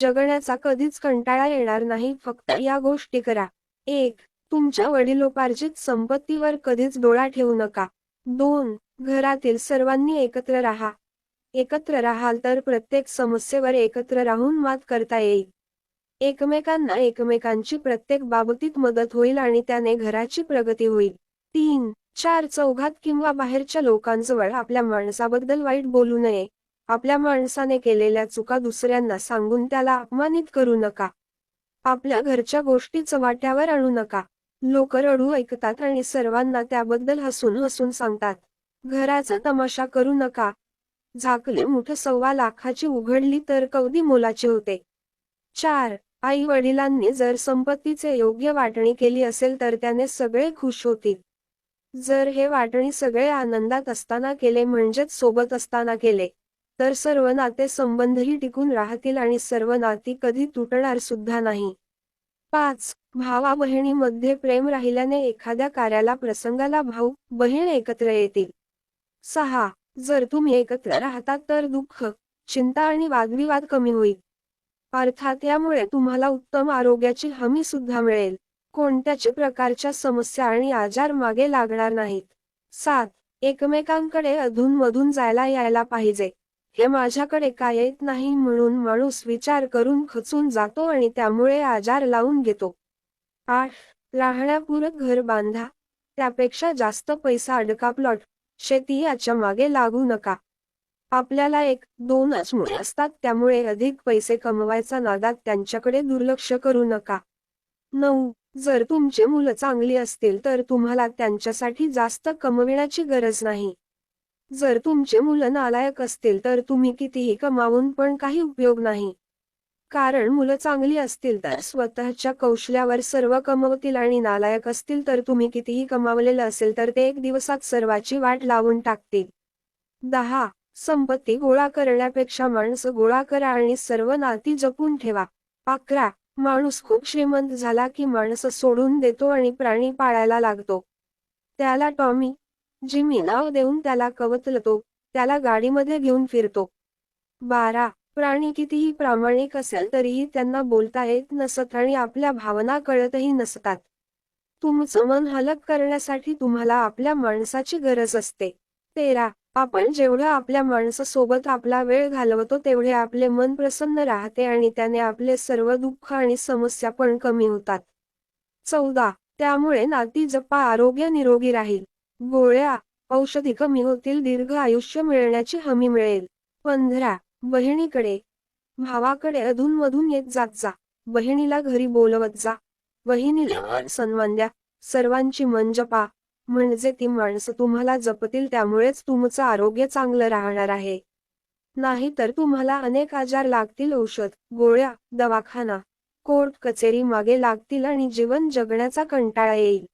जगण्याचा कधीच कंटाळा येणार नाही. फक्त या गोष्टी करा. एक तुमच्या वडिलोपार्जित संपत्तीवर कधीच डोळा ठेवू नका. दोन घरातील सर्वांनी एकत्र राहा. एकत्र राहाल तर प्रत्येक समस्येवर एकत्र राहून मात करता येईल. एकमेकांना एकमेकांची प्रत्येक बाबतीत मदत होईल आणि त्याने घराची प्रगती होईल. तीन चार चौघात किंवा बाहेरच्या लोकांजवळ आपल्या माणसाबद्दल वाईट बोलू नये. आपल्या माणसाने केलेल्या चुका दुसऱ्यांना सांगून त्याला अपमानित करू नका. आपल्या घरच्या गोष्टी चव्हाट्यावर आणू नका. लोक रडू ऐकतात आणि सर्वांना त्याबद्दल हसून हसून सांगतात. घराचा तमाशा करू नका. झाकले मुठ सव्वा लाखाची उघडली तर कवदी मोलाची होते. चार आई वडिलांनी जर संपत्तीचे योग्य वाटणी केली असेल तर त्याने सगळे खुश होतील. जर हे वाटणी सगळे आनंदात असताना केले म्हणजेच सोबत असताना केले. तर सर्व नाते संबंधही टिकून राहतील आणि सर्व नाती कधी तुटणार सुद्धा नाही. पाच भावा बहिणीमध्ये प्रेम राहिल्याने एखाद्या कार्याला प्रसंगाला भाऊ बहीण एकत्र येतील. सहा जर तुम्ही एकत्र राहतात तर दुःख चिंता आणि वादविवाद कमी होईल. अर्थात यामुळे तुम्हाला उत्तम आरोग्याची हमी सुद्धा मिळेल. कोणत्याच प्रकारच्या समस्या आणि आजार मागे लागणार नाहीत. सात एकमेकांकडे अधूनमधून जायला यायला पाहिजे. हे माझ्याकडे काय येत नाही म्हणून माणूस विचार करून खचून जातो आणि त्यामुळे आजार लावून घेतो. आठ राहण्यापूरक घर बांधा. त्यापेक्षा जास्त पैसा अडका प्लॉट. शेती याच्या मागे लागू नका. आपल्याला एक दोनच मुळे असतात त्यामुळे अधिक पैसे कमवायचा नादात त्यांच्याकडे दुर्लक्ष करू नका. नऊ जर तुमचे मुलं चांगली असतील तर तुम्हाला त्यांच्यासाठी जास्त कमविण्याची गरज नाही. जर तुमचे मुलं नालायक असतील तर तुम्ही कितीही कमावून पण काही उपयोग नाही. कारण मुलं चांगली असतील तर स्वतःच्या कौशल्यावर सर्व कमवतील आणि नालायक असतील तर तुम्ही कितीही कमावलेलं असेल तर ते एक दिवसात सर्वाची वाट लावून टाकतील. दहा. संपत्ती गोळा करण्यापेक्षा माणसं गोळा करा आणि सर्व नाती जपून ठेवा. अकरा. माणूस खूप श्रीमंत झाला की माणसं सोडून देतो आणि प्राणी पाळायला लागतो. त्याला टॉमी जिमी नाव देऊन त्याला कवतलतो त्याला गाडीमध्ये घेऊन फिरतो. बारा. प्राणी कितीही प्रामाणिक असेल तरीही त्यांना बोलता येत नसत आणि आपल्या भावना कळतही नसतात. तुमचं मन हलक करण्यासाठी तुम्हाला आपल्या माणसाची गरज असते. तेरा. आपण जेवढं आपल्या माणसासोबत आपला वेळ घालवतो तेवढे आपले मन प्रसन्न राहते आणि त्याने आपले सर्व दुःख आणि समस्या पण कमी होतात. चौदा. त्यामुळे नाती जपा आरोग्य निरोगी राहील. गोळ्या औषधी कमी होतील दीर्घ आयुष्य मिळण्याची हमी मिळेल. पंधरा बहिणीकडे. भावाकडे अधूनमधून येत जात जा. बहिणीला घरी बोलवत जा. बहिणीला सन्मान द्या. सर्वांची मन जपा. म्हणजे ती माणसं तुम्हाला जपतील त्यामुळेच तुमचं आरोग्य चांगलं राहणार आहे. नाही तर तुम्हाला अनेक आजार लागतील औषध गोळ्या दवाखाना. कोर्ट कचेरी मागे लागतील आणि जीवन जगण्याचा कंटाळा येईल.